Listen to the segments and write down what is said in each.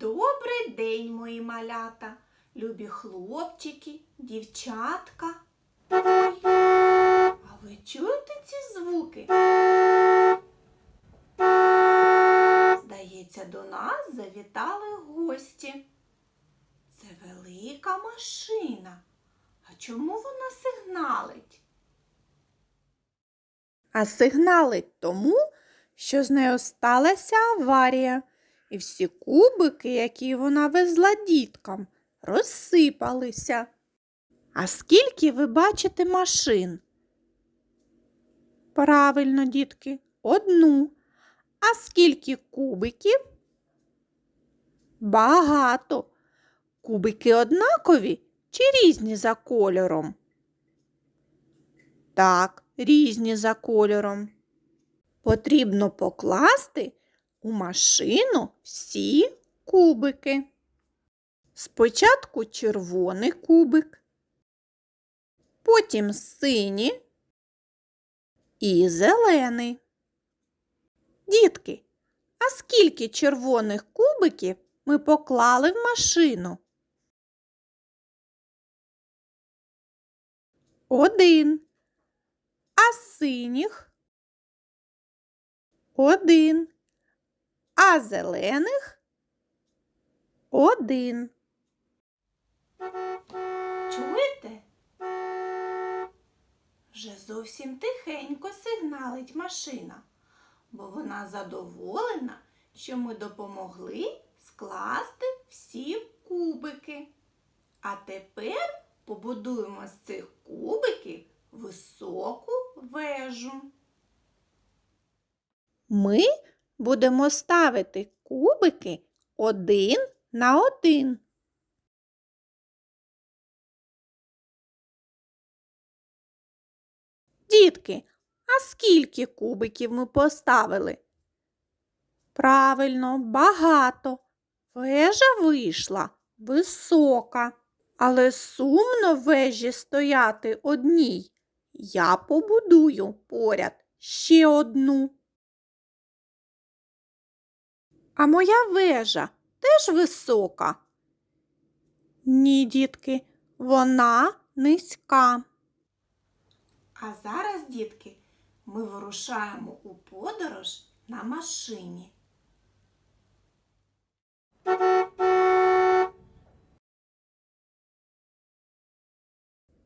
Добрий день, мої малята, любі хлопчики, дівчатка. А ви чуєте ці звуки? Здається, до нас завітали гості. Це велика машина. А чому вона сигналить? А сигналить тому, що з нею сталася аварія, і всі кубики, які вона везла діткам, розсипалися. А скільки ви бачите машин? Правильно, дітки, одну. А скільки кубиків? Багато. Кубики однакові чи різні за кольором? Так, різні за кольором. Потрібно покласти у машину всі кубики. Спочатку червоний кубик, потім синій і зелений. Дітки, а скільки червоних кубиків ми поклали в машину? Один. А синіх? Один. А зелених? Один. Чуєте? Вже зовсім тихенько сигналить машина, бо вона задоволена, що ми допомогли скласти всі кубики. А тепер побудуємо з цих кубиків високу вежу. Ми будемо ставити кубики один на один. Дітки, а скільки кубиків ми поставили? Правильно, багато. Вежа вийшла висока, але сумно вежі стояти одній. Я побудую поряд ще одну. А моя вежа теж висока? Ні, дітки, вона низька. А зараз, дітки, ми вирушаємо у подорож на машині.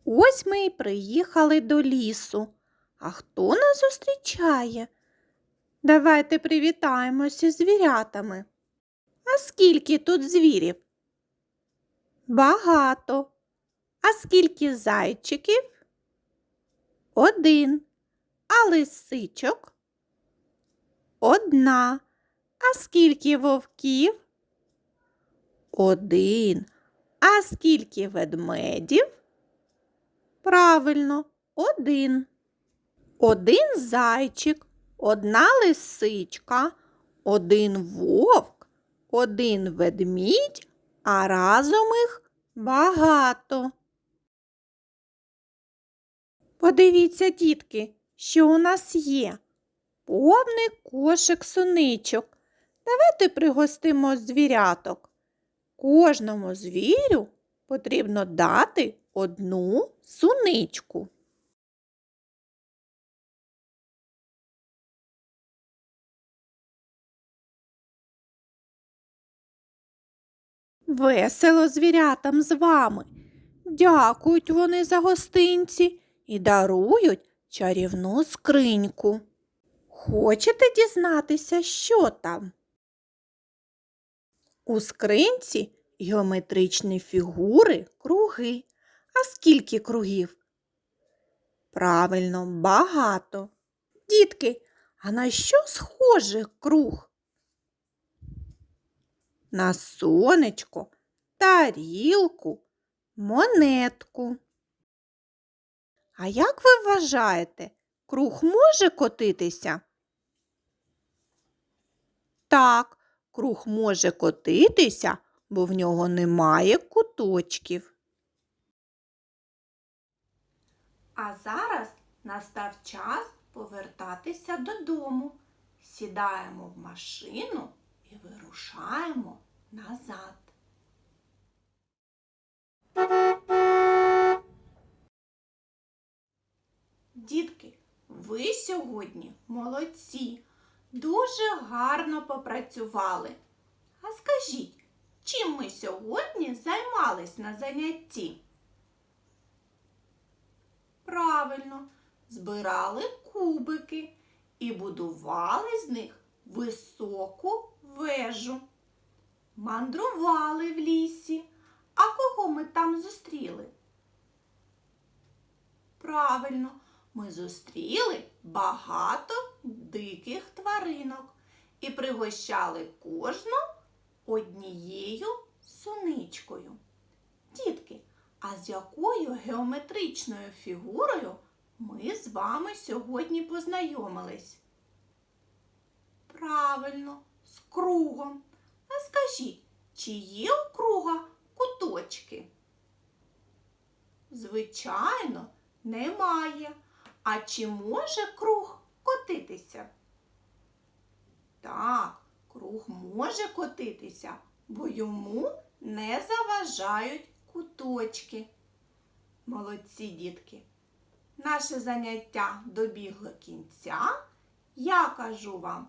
Ось ми й приїхали до лісу. А хто нас зустрічає? Давайте привітаємося з звірятами. А скільки тут звірів? Багато. А скільки зайчиків? Один. А лисичок? Одна. А скільки вовків? Один. А скільки ведмедів? Правильно, один. Один зайчик, одна лисичка, один вовк, один ведмідь, а разом їх багато. Подивіться, дітки, що у нас є. Повний кошик суничок. Давайте пригостимо звіряток. Кожному звірю потрібно дати одну суничку. Весело звірятам з вами. Дякують вони за гостинці і дарують чарівну скриньку. Хочете дізнатися, що там? У скринці геометричні фігури круги. А скільки кругів? Правильно, багато. Дітки, а на що схоже круг? На сонечко, тарілку, монетку. А як ви вважаєте, круг може котитися? Так, круг може котитися, бо в нього немає куточків. А зараз настав час повертатися додому. Сідаємо в машину і вирушаємо назад. Дітки, ви сьогодні молодці, дуже гарно попрацювали. А скажіть, чим ми сьогодні займались на занятті? Правильно, збирали кубики і будували з них високу вежу. Мандрували в лісі. А кого ми там зустріли? Правильно, ми зустріли багато диких тваринок і пригощали кожну однією суничкою. Дітки, а з якою геометричною фігурою ми з вами сьогодні познайомились? Правильно, з кругом. А скажіть, чи є у круга куточки? Звичайно, немає. А чи може круг котитися? Так, круг може котитися, бо йому не заважають куточки. Молодці дітки. Наше заняття добігло кінця. Я кажу вам